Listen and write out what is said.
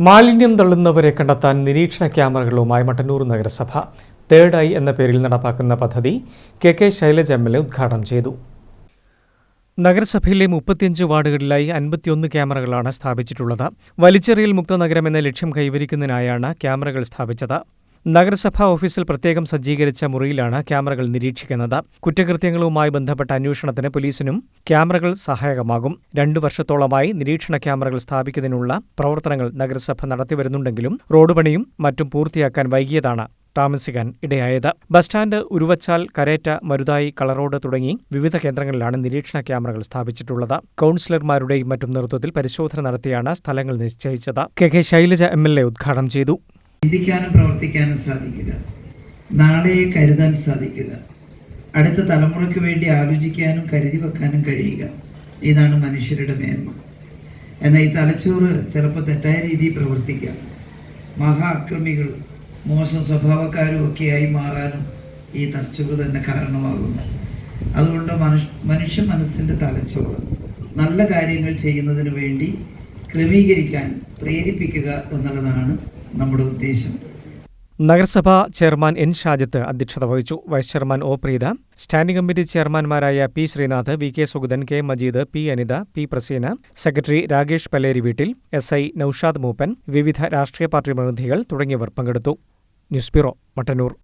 മാലിന്യം തള്ളുന്നവരെ കണ്ടെത്താൻ നിരീക്ഷണ ക്യാമറകളുമായി മട്ടന്നൂർ നഗരസഭ. തേർഡ് ഐ എന്ന പേരിൽ നടപ്പാക്കുന്ന പദ്ധതി K K Shailaja M L A ഉദ്ഘാടനം ചെയ്തു. നഗരസഭയിലെ മുപ്പത്തിയഞ്ച് വാർഡുകളിലായി അൻപത്തിയൊന്ന് ക്യാമറകളാണ് സ്ഥാപിച്ചിട്ടുള്ളത്. വലിച്ചെറിയൽ മുക്ത നഗരം എന്ന ലക്ഷ്യം കൈവരിക്കുന്നതിനായാണ് ക്യാമറകൾ സ്ഥാപിച്ചത്. നഗരസഭാ ഓഫീസിൽ പ്രത്യേകം സജ്ജീകരിച്ച മുറിയിലാണ് ക്യാമറകൾ നിരീക്ഷിക്കുന്നത്. കുറ്റകൃത്യങ്ങളുമായി ബന്ധപ്പെട്ട അന്വേഷണത്തിന് പോലീസിനും ക്യാമറകൾ സഹായകമാകും. രണ്ടു വർഷത്തോളമായി നിരീക്ഷണ ക്യാമറകൾ സ്ഥാപിക്കുന്നതിനുള്ള പ്രവർത്തനങ്ങൾ നഗരസഭ നടത്തിവരുന്നുണ്ടെങ്കിലും റോഡ് പണിയും മറ്റും പൂർത്തിയാക്കാൻ വൈകിയതാണ് താമസിക്കാൻ ഇടയായത്. ബസ് സ്റ്റാൻഡ് ഉരുവച്ചാൽ കരേറ്റ മരുതായി കളറോഡ് തുടങ്ങി വിവിധ കേന്ദ്രങ്ങളിലാണ് നിരീക്ഷണ ക്യാമറകൾ സ്ഥാപിച്ചിട്ടുള്ളത്. കൌൺസിലർമാരുടെയും മറ്റും നേതൃത്വത്തിൽ പരിശോധന നടത്തിയാണ് സ്ഥലങ്ങൾ നിശ്ചയിച്ചത്. K K Shailaja M L A ഉദ്ഘാടനം ചെയ്തു. ചിന്തിക്കാനും പ്രവർത്തിക്കാനും സാധിക്കുക നാളെയെ കരുതാൻ സാധിക്കുക അടുത്ത തലമുറയ്ക്ക് വേണ്ടി ആലോചിക്കാനും കരുതി വെക്കാനും കഴിയുക ഇതാണ് മനുഷ്യരുടെ മേന്മ. എന്നാൽ ഈ തലച്ചോറ് ചിലപ്പോൾ തെറ്റായ രീതിയിൽ പ്രവർത്തിക്കാം. മഹാ അക്രമികൾ മോശം സ്വഭാവക്കാരും ഒക്കെയായി മാറാനും ഈ തലച്ചോറ് തന്നെ കാരണമാകുന്നു. അതുകൊണ്ട് മനുഷ്യ മനുഷ്യ മനസ്സിന്റെ തലച്ചോറ് നല്ല കാര്യങ്ങൾ ചെയ്യുന്നതിന് വേണ്ടി ക്രമീകരിക്കാൻ പ്രേരിപ്പിക്കുക എന്നുള്ളതാണ് നമ്മുടെ ഉദ്ദേശം. നഗരസഭാ ചെയർമാൻ എൻ ഷാജത്ത് അധ്യക്ഷത വഹിച്ചു. Vice chairman O Preetha standing committee ചെയർമാൻമാരായ P Sreenath V K Sugathan K Majeed P Anitha P Praseena secretary Rakesh Paleri വീട്ടിൽ എസ് ഐ നൌഷാദ് മൂപ്പൻ വിവിധ രാഷ്ട്രീയ പാർട്ടി പ്രതിനിധികൾ തുടങ്ങിയവർ പങ്കെടുത്തു. News bureau Mattannur.